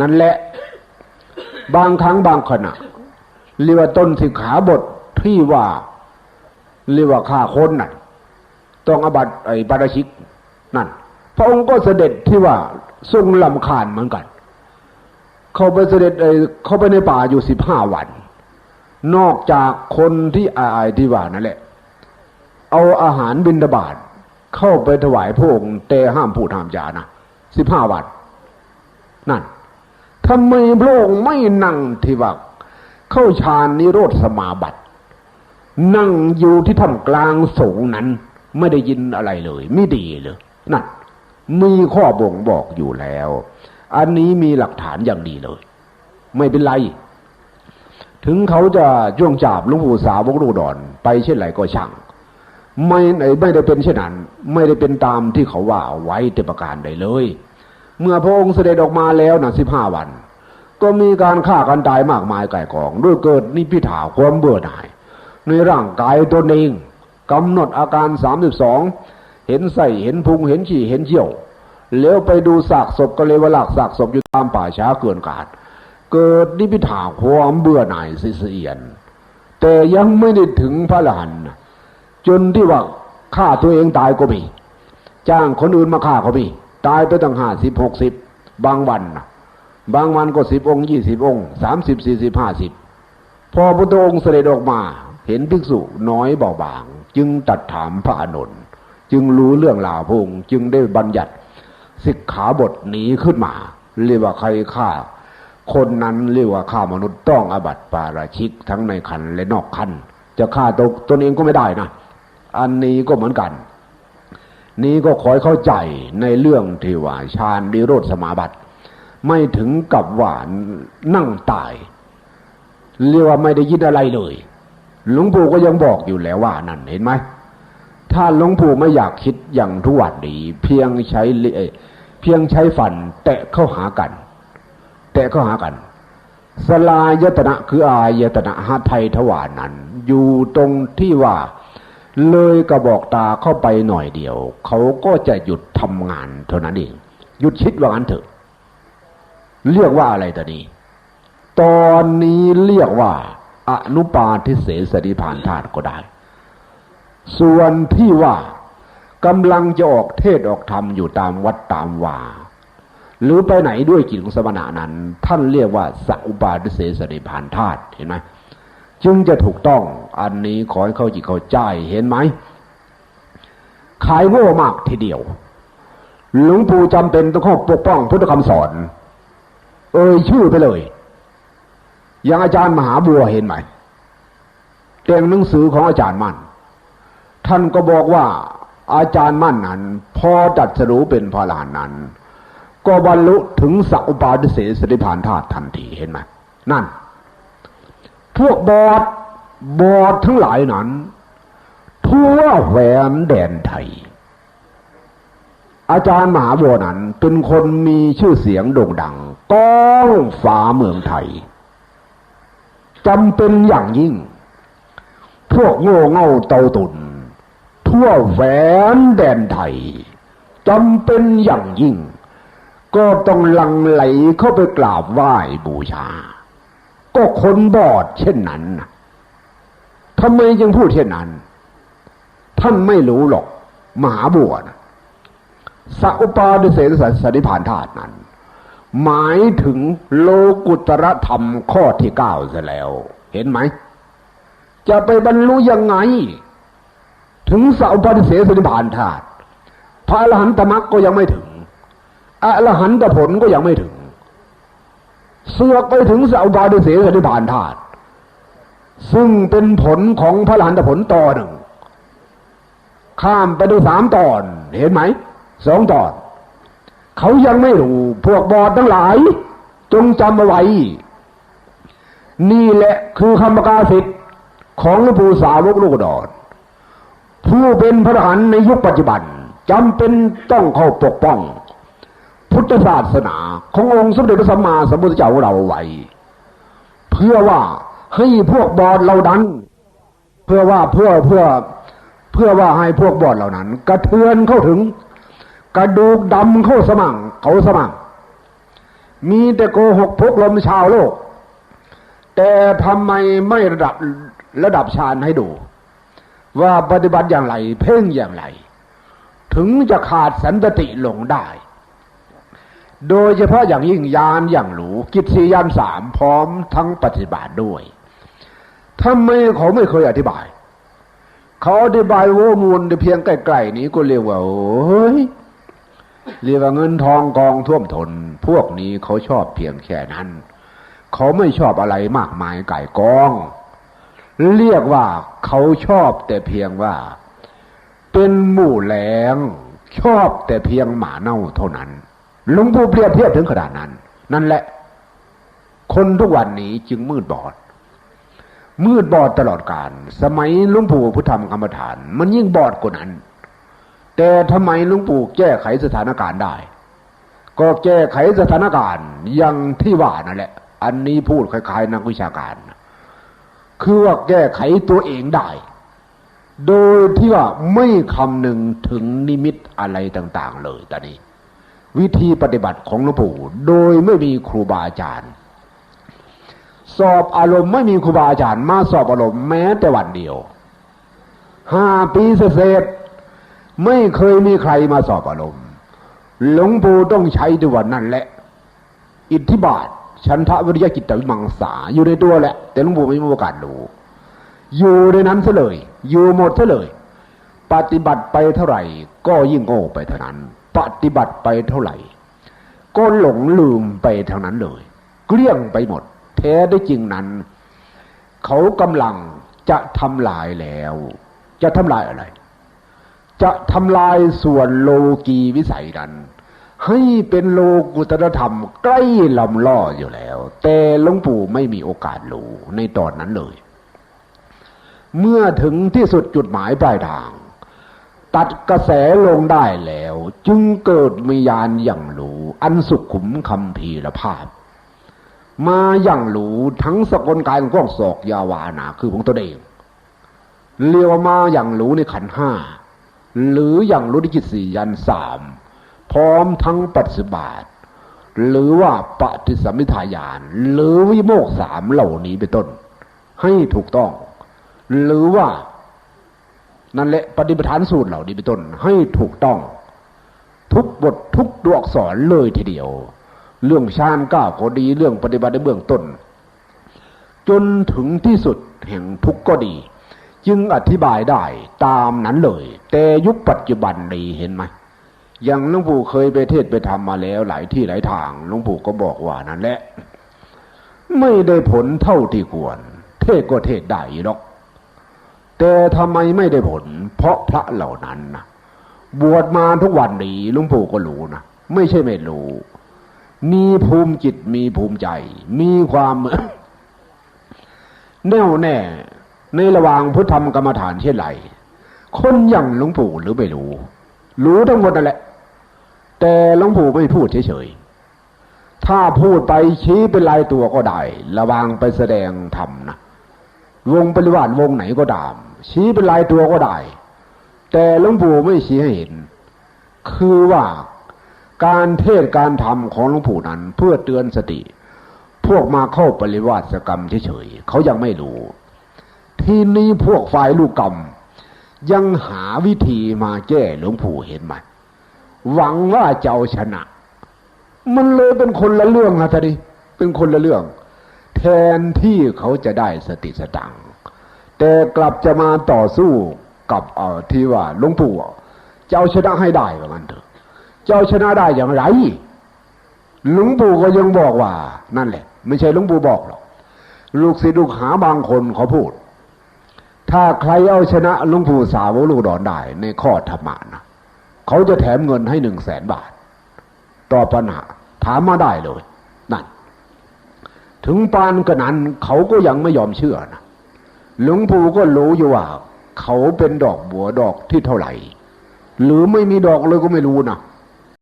นั่นแหละ บางครั้งบางขณะเรียกว่าต้นสิกขาบทที่ว่าเรียกว่าฆ่าคนน่ะต้องอบัตไอ้ปาราชิกนั่น พระองค์ก็เสด็จที่ว่าทรงลำคาญเหมือนกัน เขาไปเสด็จไอ้เข้าไปในป่าอยู่สิบห้าวัน นอกจากคนที่อายที่ว่านั่นแหละ เอาอาหารบิณฑบาตเข้าไปถวายพระองค์แต่ห้ามพูดห้ามจานะสิบห้าวันนั่น ทำไมพระองค์ไม่นั่งที่ว่าเข้าฌานนิโรธสมาบัตินั่งอยู่ที่ท่ามกลางสงนั้น ไม่ได้ยินอะไรเลย ไม่ดีเลยนั่นมีข้อบ่งบอกอยู่แล้ว อันนี้มีหลักฐานอย่างดีเลย ไม่เป็นไร ถึงเขาจะจ้วงจับลุงปู่สาวกลูดอน ไปเช่นไรก็ช่าง ไม่ไม่ได้เป็นเช่นนั้น ไม่ได้เป็นตามที่เขาว่าไว้แต่ประการใดเลย เมื่อพระองค์เสด็จออกมาแล้วนะสิบห้าวัน ก็มีการฆ่ากันตายมากมายไก่กอง ด้วยเกิดนิพิถาความเบื่อหน่าย ในร่างกายตนเองกำหนดอาการสามสิบสองเห็นใส่เห็นพุงเห็นขี้เห็นเชี่ยวแล้วไปดูซากศพก็เลยว่าลากซากศพอยู่ตามป่าช้าเกินกาดเกิดนิพิถาความเบื่อหน่ายสิเสียน แต่ยังไม่ได้ถึงพระหลานจนที่ว่าฆ่าตัวเองตายก็มี จ้างคนอื่นมาฆ่าเขามี ตายไปตั้งห้าสิบหกสิบบางวันนะบางวันก็สิบองค์ยี่สิบองค์สามสิบสี่สิบห้าสิบพอพระองค์เสด็จออกมา เห็นภิกษุน้อยเบาบาง จึงตัดถามพระอานนท์จึงรู้เรื่องราวพงจึงได้บัญญัติสิกขาบทนี้ขึ้นมา เรียกว่าใครฆ่า คนนั้นเรียกว่าฆ่ามนุษย์ต้องอบัติปาราชิกทั้งในคันและนอกคันจะฆ่าตตนเองก็ไม่ได้นะ อันนี้ก็เหมือนกัน นี้ก็ขอให้เข้าใจในเรื่องที่ว่าฌานดิโรธสมาบัติ ไม่ถึงกับว่านั่งตาย เรียกว่าไม่ได้ยินอะไรเลย หลวงปู่ก็ยังบอกอยู่แล้วว่านั่นเห็นไหมถ้าหลวงปู่ไม่อยากคิดอย่างทุกวันนี้เพียงใช้เพียงใช้ฟัน แตะเข้าหากัน แตะเข้าหากันสลายตนะคืออายตนะหาไทยถวานั้น อยู่ตรงที่ว่า เลยกระบอกตาเข้าไปหน่อยเดียว เขาก็จะหยุดทำงานเท่านั้นเอง หยุดคิดว่างั้นเถอะ เรียกว่าอะไรตอนนี้ ตอนนี้เรียกว่าอนุปาทิเสสติพานธาตุก็ได้ ส่วนที่ว่ากำลังจะออกเทศออกธรรมอยู่ตามวัดตามวาหรือไปไหนด้วยกิจของสมณะนั้น ท่านเรียกว่าสัอุปาทิเสสติพานธาตุเห็นไหม จึงจะถูกต้อง อันนี้ขอให้เข้าจิตเข้าใจเห็นไหมขายโง่มากทีเดียว หลวงปู่จำเป็นต้องเข้าปกป้องพุทธคำสอน เอ่ยชื่อไปเลย อย่างอาจารย์มหาบัวเห็นไหมแต่งหนังสือของอาจารย์มั่น ท่านก็บอกว่าอาจารย์มั่นนั้น พอดัดสรู้เป็นพระลานนั้น ก็บรรลุถึงสัพปาทิเสสติพานธาตุทันทีเห็นไหมนั่น พวกบอดบอดทั้งหลายนั้น ทั่วแหวนแดนไทย อาจารย์มหาบัวนั้นเป็นคนมีชื่อเสียงโด่งดังก้องฟ้าเมืองไทยจำเป็นอย่างยิ่ง พวกโง่เง่าเตาตุน ทั่วแหวนแดนไทยจำเป็นอย่างยิ่ง ก็ต้องลังไหลเข้าไปกราบไหว้บูชา ก็คนบอดเช่นนั้นทำไมจึงพูดเช่นนั้น ท่านไม่รู้หรอกมหาบวชสัพปาดิเสสสนิพานธาตุนั้น หมายถึงโลกุตรธรรมข้อที่เก้าเสียแล้ว เห็นไหม จะไปบรรลุยังไง ถึงสัพปาดิเสสนิพานธาตุพระอรหันตมรรคก็ยังไม่ถึงอรหันตผลก็ยังไม่ถึง เสือกไปถึงสัพบาดิเสสนิพานธาตุซึ่งเป็นผลของพระหลานตผลต่อหนึ่ง ข้ามไปดูสามตอน เห็นไหมสองตอน เขายังไม่รู้ พวกบอดทั้งหลาย จงจำเอาไว้ นี่แหละคือคำประกาศสิทธิ์ของหลวงปู่สาวกลูกดอนผู้เป็นพระหันในยุคปัจจุบันจำเป็นต้องเข้าปกป้อง พุทธศาสนา ขององค์สมเด็จพระสัมมาสัมพุทธเจ้าเราไว้ เพื่อว่าให้พวกบอดเราดันเพื่อว่าเพื่อเพื่อเพื่อว่าให้พวกบอดเหล่านั้น กระเทือนเข้าถึง กระดูกดำเข้าสมังเขาสมังมีแต่โกหกพกลมชาวโลก แต่ทำไมไม่ระดับระดับฌานให้ดู ว่าปฏิบัติอย่างไร เพ่งอย่างไร ถึงจะขาดสันติลงได้ โดยเฉพาะอย่างยิ่งยานอย่างหรูกิจสียานสามพร้อมทั้งปฏิบัติด้วยทำไมเขาไม่เคยอธิบาย เขาอธิบายโวมูลเพียงใกล้ๆนี้ก็เรียกว่าโอ้ยเรียกว่าเงินทองกองท่วมทน พวกนี้เขาชอบเพียงแค่นั้น เขาไม่ชอบอะไรมากมายไก่กอง เรียกว่าเขาชอบแต่เพียงว่า เป็นหมู่แหลงชอบแต่เพียงหมาเน่าเท่านั้น หลุงปู่เปรียบเทียบถึงขนาดนั้น นั่นแหละ คนทุกวันนี้จึงมืดบอด มืดบอดตลอดกาลสมัยหลุงปู่พุทธธรรมกรรมฐาน มันยิ่งบอดกว่านั้น แต่ทำไมหลุงปู่แก้ไขสถานการณ์ได้ ก็แก้ไขสถานการณ์อย่างที่ว่านั่นแหละ อันนี้พูดคล้ายๆนักวิชาการ คือว่าแก้ไขตัวเองได้โดยที่ว่าไม่คำหนึ่งถึงนิมิตอะไรต่าง ๆ เลยตอนนี้ วิธีปฏิบัติของหลวงปู่โดยไม่มีครูบาอาจารย์ สอบอารมณ์ไม่มีครูบาอาจารย์ มาสอบอารมณ์แม้แต่วันเดียวห้าปีเศษไม่เคยมีใครมาสอบอารมณ์หลวงปู่ต้องใช้ด้วยนั่นแหละ อิทธิบาทฉันทะวิริยกิจวิมังสาอยู่ในตัวแหละ แต่หลวงปู่ไม่มีโอกาสรู้อยู่ในนั้นซะเลย อยู่หมดซะเลย ปฏิบัติไปเท่าไหร่ ก็ยิ่งโง่ไปเท่านั้น ปฏิบัติไปเท่าไหร่ ก็หลงลืมไปเท่านั้นเลย เกลี้ยงไปหมด แท้ได้จริงนั้น เขากำลังจะทำลายแล้ว จะทำลายอะไร จะทำลายส่วนโลกีวิสัยนั้นให้เป็นโลกุตรธรรม ใกล้ลำล่ออยู่แล้ว แต่หลวงปู่ไม่มีโอกาสรู้ในตอนนั้นเลย เมื่อถึงที่สุดจุดหมายปลายทาง ตัดกระแสลงได้แล้ว จึงเกิดมียานอย่างรู้อันสุขุมคำพีรภาพ มาอย่างรู้ทั้งสกลการก้องศอกยาวานาคือของตัวเองเรียกว่ามาอย่างรู้ในขันห้าหรืออย่างรุดิจิตสี่ยันสามพร้อมทั้งปัจจุบันหรือว่าปฏิสัมมิทายาน หรือวิโมกสามเหล่านี้เป็นต้น ให้ถูกต้อง หรือว่า นั่นแหละปฏิปทานสูตรเหล่านี้เป็นต้นให้ถูกต้อง ทุกบททุกตัวอักษรเลยทีเดียว เรื่องชาญก้าวก็ดีเรื่องปฏิบัติในเบื้องต้น จนถึงที่สุดแห่งทุกก็ดี จึงอธิบายได้ตามนั้นเลย แต่ยุคปัจจุบันนี้เห็นไหมอย่างหลวงปู่เคยไปเทศไปทำมาแล้วหลายที่หลายทางหลวงปู่ก็บอกว่านั่นแหละ ไม่ได้ผลเท่าที่ควร เทศก็เทศได้หรอก แต่ทำไมไม่ได้ผล เพราะพระเหล่านั้นนะบวชมาทุกวันนี้ลวงปู่ก็รู้นะไม่ใช่ไม่รู้ มีภูมิจิตมีภูมิใจ มีความแน่วแน่ ในระหว่างพุทธธรรมกรรมฐานเช่นไรคนอย่างหลวงปู่หรือไม่รู้ รู้ทั้งหมดนั่นแหละ แต่หลวงปู่ไม่พูดเฉยๆถ้าพูดไปชี้เป็นลายตัวก็ได้ ระวางไปแสดงธรรมนะ วงปริวาสวงไหนก็ตาม ชี้เป็นลายตัวก็ได้ แต่หลวงปู่ไม่ชี้ให้เห็น คือว่าการเทศการทำของหลวงปู่นั้น เพื่อเตือนสติ พวกมาเข้าปริวาสกรรมเฉยๆเขายังไม่รู้ ทีนี้พวกฝ่ายลูกกรรม ยังหาวิธีมาแก้หลวงปู่เห็นไหมหวังว่าจะเอาชนะ มันเลยเป็นคนละเรื่องนะท่านดิเป็นคนละเรื่อง แทนที่เขาจะได้สติสตังแต่กลับจะมาต่อสู้กับเอ่อที่ว่าหลวงปู่จะเอาชนะให้ได้ว่างั้นเถอะจะเอาชนะได้อย่างไรหลวงปู่ก็ยังบอกว่า นั่นแหละ ไม่ใช่หลวงปู่บอกหรอกลูกศิษย์ลูกหาบางคนเขาพูด ถ้าใครเอาชนะลุงปู่สาวลูกดอนได้ ในข้อธรรมะนะเขาจะแถมเงินให้หนึ่งแสนบาท ต่อปัญหาถามมาได้เลย ถึงปานกระนั้นเขาก็ยังไม่ยอมเชื่อนะหลวงปู่ก็รู้อยู่ว่า เขาเป็นดอกบัวดอกที่เท่าไหร่ หรือไม่มีดอกเลยก็ไม่รู้นะ